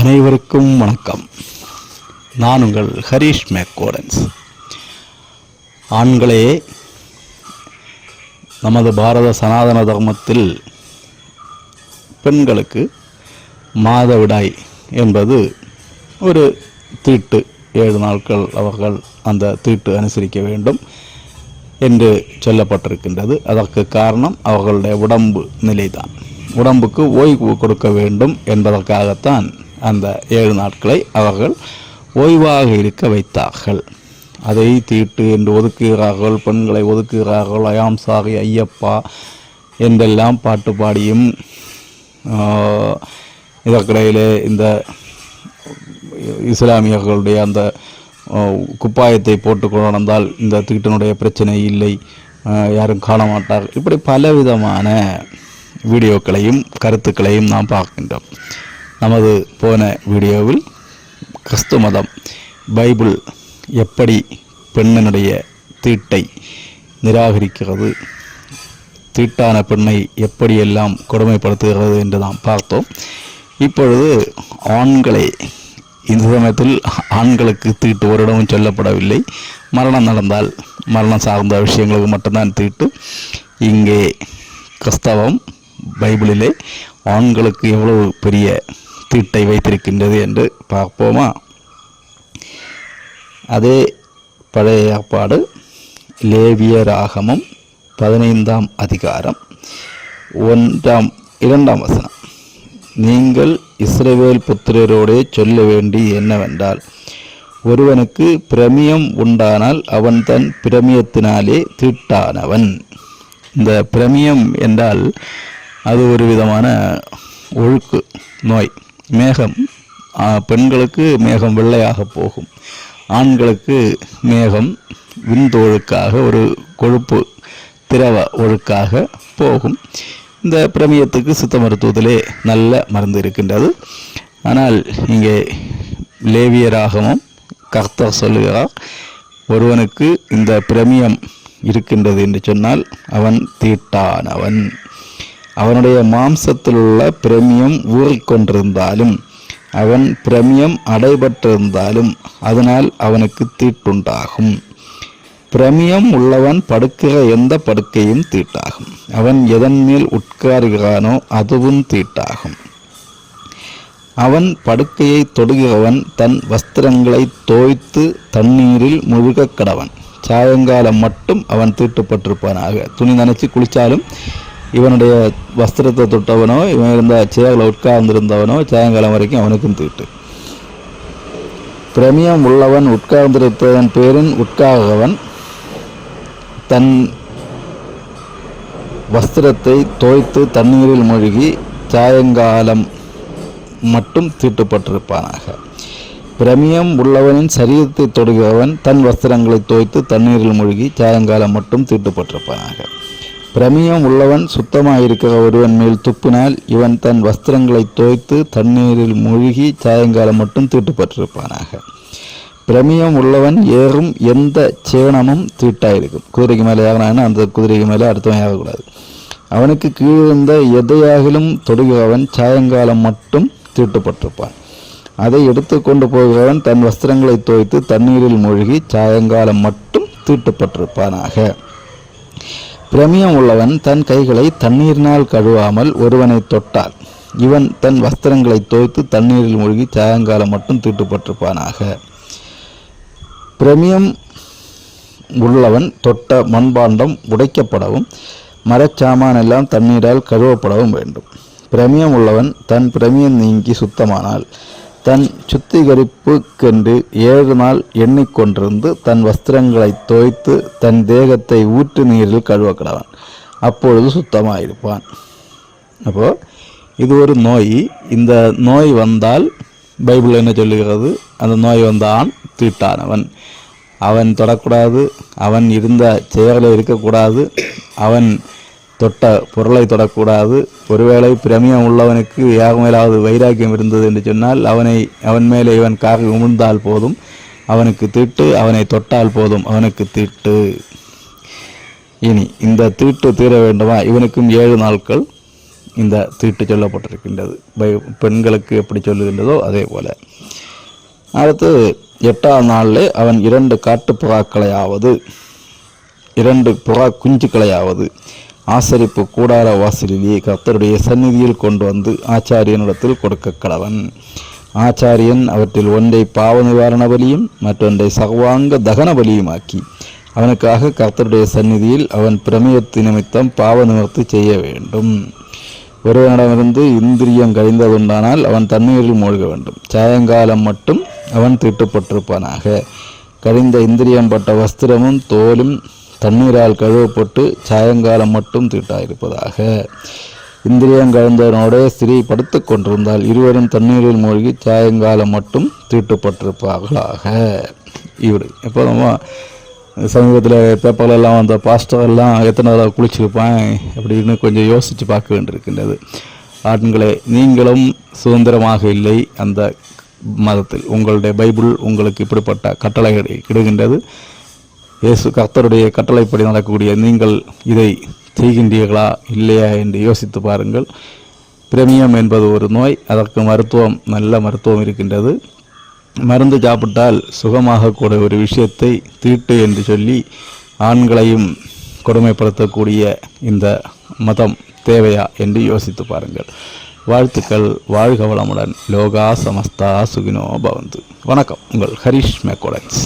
அனைவருக்கும் வணக்கம். நான் உங்கள் ஹரீஷ் மேக்கோடன்ஸ் ஆண்களே நமது பாரத சனாதன தர்மத்தில் பெண்களுக்கு மாதவிடாய் என்பது ஒரு தீட்டு ஏழு நாட்கள் அவர்கள் அந்த தீட்டு அனுசரிக்க வேண்டும் என்று சொல்லப்பட்டிருக்கின்றது. அதற்கு காரணம் அவர்களுடைய உடம்பு நிலைதான். உடம்புக்கு ஓய்வு கொடுக்க வேண்டும் என்பதற்காகத்தான் அந்த ஏழு நாட்களை அவர்கள் ஓய்வாக இருக்க வைத்தார்கள். அதை தீட்டு என்று ஒதுக்குகிறார்கள் பெண்களை ஒதுக்குகிறார்கள் அயாம் சாரி ஐயப்பா என்றெல்லாம் பாட்டு பாடியும் இதற்கிடையிலே இந்த இஸ்லாமியர்களுடைய அந்த குப்பாயத்தை போட்டுக்கொண்டு நடந்தால் இந்த தீட்டினுடைய பிரச்சனை இல்லை யாரும் காண மாட்டார் இப்படி பலவிதமான வீடியோக்களையும் கருத்துக்களையும் நாம் பார்க்கின்றோம். நமது போன வீடியோவில் கிறிஸ்து மதம் பைபிள் எப்படி பெண்ணினுடைய தீட்டை நிராகரிக்கிறது தீட்டான பெண்ணை எப்படியெல்லாம் கொடுமைப்படுத்துகிறது என்று நாம் பார்த்தோம். இப்பொழுது ஆண்களே இந்த சமயத்தில் ஆண்களுக்கு தீட்டு ஒரு இடமும் சொல்லப்படவில்லை. மரணம் நடந்தால் மரணம் சார்ந்த விஷயங்களுக்கு மட்டும்தான் தீட்டு. இங்கே கிறிஸ்தவம் பைபிளிலே ஆண்களுக்கு எவ்வளவு பெரிய தீட்டை வைத்திருக்கின்றது என்று பார்ப்போமா? அதே பழைய ஏற்பாடு லேவிய ராகமம் பதினைந்தாம் அதிகாரம் ஒன்றாம் இரண்டாம் வசனம். நீங்கள் இஸ்ரேவேல் புத்திரரோடே சொல்ல வேண்டி என்னவென்றால் ஒருவனுக்கு பிரமியம் உண்டானால் அவன் தன் பிரமியத்தினாலே தீட்டானவன். இந்த பிரமியம் என்றால் அது ஒரு விதமான ஒழுக்கு நோய். மேகம் பெண்களுக்கு மேகம் வெள்ளையாக போகும். ஆண்களுக்கு மேகம் விந்தொழுக்காக ஒரு கொழுப்பு திரவ ஒழுக்காக போகும். இந்த பிரமியத்துக்கு சித்த மருத்துவத்திலே நல்ல மருந்து இருக்கின்றது. ஆனால் இங்கே லேவியராகவும் கர்த்தர் சொல்லுகிறார் ஒருவனுக்கு இந்த பிரமியம் இருக்கின்றது என்று சொன்னால் அவன் தீட்டானவன். அவனுடைய மாம்சத்திலுள்ள பிரமியம் ஊறிக்கொண்டிருந்தாலும் அவன் பிரமியம் அடைபட்டிருந்தாலும் அதனால் அவனுக்கு தீட்டுண்டாகும். பிரமியம் உள்ளவன் படுக்கிற எந்த படுக்கையும் தீட்டாகும். அவன் எதன் மேல் உட்காருகிறானோ அதுவும் தீட்டாகும். அவன் படுக்கையை தொடுகிறவன் தன் வஸ்திரங்களை தோய்த்து தண்ணீரில் முழுகக் கடவன். சாயங்காலம் மட்டும் அவன் தீட்டுப்பட்டிருப்பானாக. துணி நனைச்சு குளித்தாலும் இவனுடைய வஸ்திரத்தை தொட்டவனோ இவன் இருந்த சேரில் உட்கார்ந்திருந்தவனோ சாயங்காலம் வரைக்கும் அவனுக்கும் தீட்டு. பிரமியம் உள்ளவன் உட்கார்ந்திருப்பதன் பேரின் உட்காகவன் தன் வஸ்திரத்தை தோய்த்து தண்ணீரில் மூழ்கி சாயங்காலம் மட்டும் தீட்டுப்பட்டிருப்பானாக. பிரமியம் உள்ளவனின் சரீரத்தை தொடுகிறவன் தன் வஸ்திரங்களை தோய்த்து தண்ணீரில் மூழ்கி சாயங்காலம் மட்டும் தீட்டுப்பட்டிருப்பானாக. பிரமியம் உள்ளவன் சுத்தமாயிருக்கிற ஒருவன் மேல் துப்பினால் இவன் தன் வஸ்திரங்களை தோய்த்து தண்ணீரில் மூழ்கி சாயங்காலம் மட்டும் தீட்டுப்பட்டிருப்பானாக. பிரமியம் உள்ளவன் ஏறும் எந்த சேணமும் தீட்டாயிருக்கும். குதிரைக்கு மேலே ஏறினான்னா அந்த குதிரைக்கு மேலே அடுத்தவன் ஏறக்கூடாது அவனுக்கு கீழிருந்த எதையாகிலும் தொடுகிறவன் சாயங்காலம் மட்டும் தீட்டுப்பட்டிருப்பான். அதை எடுத்து கொண்டு போகிறவன் தன் வஸ்திரங்களை தோய்த்து தண்ணீரில் மூழ்கி சாயங்காலம் மட்டும் தீட்டுப்பட்டிருப்பானாக. பிரமியம் உள்ளவன் தன் கைகளை தண்ணீரினால் கழுவாமல் ஒருவனை தொட்டால். இவன் தன் வஸ்திரங்களை தோய்த்து தண்ணீரில் மூழ்கி சாயங்காலம் மட்டும் தீட்டுப்பட்டிருப்பானாக. பிரமியம் உள்ளவன் தொட்ட மண்பாண்டம் உடைக்கப்படவும் மரச்சாமான் எல்லாம் தண்ணீரால் கழுவப்படவும் வேண்டும். பிரமியம் உள்ளவன் தன் பிரமியம் நீங்கி சுத்தமானால் தன் சுத்திகரிப்புக்கென்று ஏழு நாள் எண்ணிக்கொண்டிருந்து தன் வஸ்திரங்களை தோய்த்து தன் தேகத்தை ஊற்று நீரில் கழுவக்கடவன் அப்பொழுது சுத்தமாயிருப்பான். அப்போது இது ஒரு நோய். இந்த நோய் வந்தால் பைபிள் என்ன சொல்லுகிறது? அந்த நோய் வந்தான் தீட்டானவன் அவன் தொடக்கூடாது. அவன் இருந்த செயலில் இருக்கக்கூடாது. அவன் தொட்ட பொருளை தொடக்கூடாது. ஒருவேளை பிரமியம் உள்ளவனுக்கு யார் மேலாவது வைராக்கியம் இருந்தது என்று சொன்னால் அவனை அவன் மேலே இவன் காக உமிழ்ந்தால் போதும். அவனுக்கு தீட்டு அவனை தொட்டால் போதும். அவனுக்கு தீட்டு. இனி இந்த தீட்டு தீர வேண்டுமா? இவனுக்கும் ஏழு நாட்கள் இந்த தீட்டு சொல்லப்பட்டிருக்கின்றது. பெண்களுக்கு எப்படி சொல்லுகின்றதோ அதே போல. அடுத்து எட்டாம் நாளில் அவன் இரண்டு காட்டு புறாக்களையாவது இரண்டு புறா குஞ்சுக்களையாவது ஆசரிப்பு கூடார வாசலிலே கர்த்தருடைய சந்நிதியில் கொண்டு வந்து ஆச்சாரியனிடத்தில் கொடுக்க கடவன் ஆச்சாரியன் அவற்றில் ஒன்றை பாவ நிவாரண பலியும் மற்றொன்றை சர்வாங்க தகன பலியுமாக்கி அவனுக்காக கர்த்தருடைய சந்நிதியில் அவன் பிரமேயத்து நிமித்தம் பாவ நிவர்த்தி செய்ய வேண்டும். ஒருவனிடமிருந்து இந்திரியம் கழிந்ததுண்டானால் அவன் தண்ணீரில் மூழ்க வேண்டும். சாயங்காலம் மட்டும் அவன் தீட்டுப்பட்டிருப்பானாக. கழிந்த இந்திரியம் பட்ட வஸ்திரமும் தோலும் தண்ணீரால் கழுவப்பட்டு சாயங்காலம் மட்டும் தீட்டாயிருப்பதாக இந்திரியம் கலந்தவனோட ஸ்திரீ படுத்து கொண்டிருந்தால் இருவரும் தண்ணீரில் மூழ்கி சாயங்காலம் மட்டும் தீட்டுப்பட்டிருப்பார்களாக. இவர் இப்போ நம்ம சமீபத்தில் பேப்பர்லாம் வந்த பாஸ்டர் எல்லாம் எத்தனை தடவை குளிச்சிருப்பான் அப்படின்னு கொஞ்சம் யோசித்து பார்க்க வேண்டியிருக்கின்றது. ஆண்களே நீங்களும் சுதந்திரமாக இல்லை அந்த மதத்தில். உங்களுடைய பைபிள் உங்களுக்கு இப்படிப்பட்ட கட்டளை இடுகின்றது. இயேசு கர்த்தருடைய கட்டளைப்படி நடக்கக்கூடிய நீங்கள் இதை செய்கின்றீர்களா இல்லையா என்று யோசித்து பாருங்கள். பிரமியம் என்பது ஒரு நோய் அதற்கு மருத்துவம் நல்ல மருத்துவம் இருக்கின்றது. மருந்து சாப்பிட்டால் சுகமாகக்கூடிய ஒரு விஷயத்தை தீட்டு என்று சொல்லி ஆண்களையும் கொடுமைப்படுத்தக்கூடிய இந்த மதம் தேவையா என்று யோசித்து பாருங்கள். வாழ்த்துக்கள் வாழ்க வளமுடன். லோகா சமஸ்தா சுகினோ பவந்து. வணக்கம் உங்கள் ஹரிஷ் மேக்கோடன்ஸ்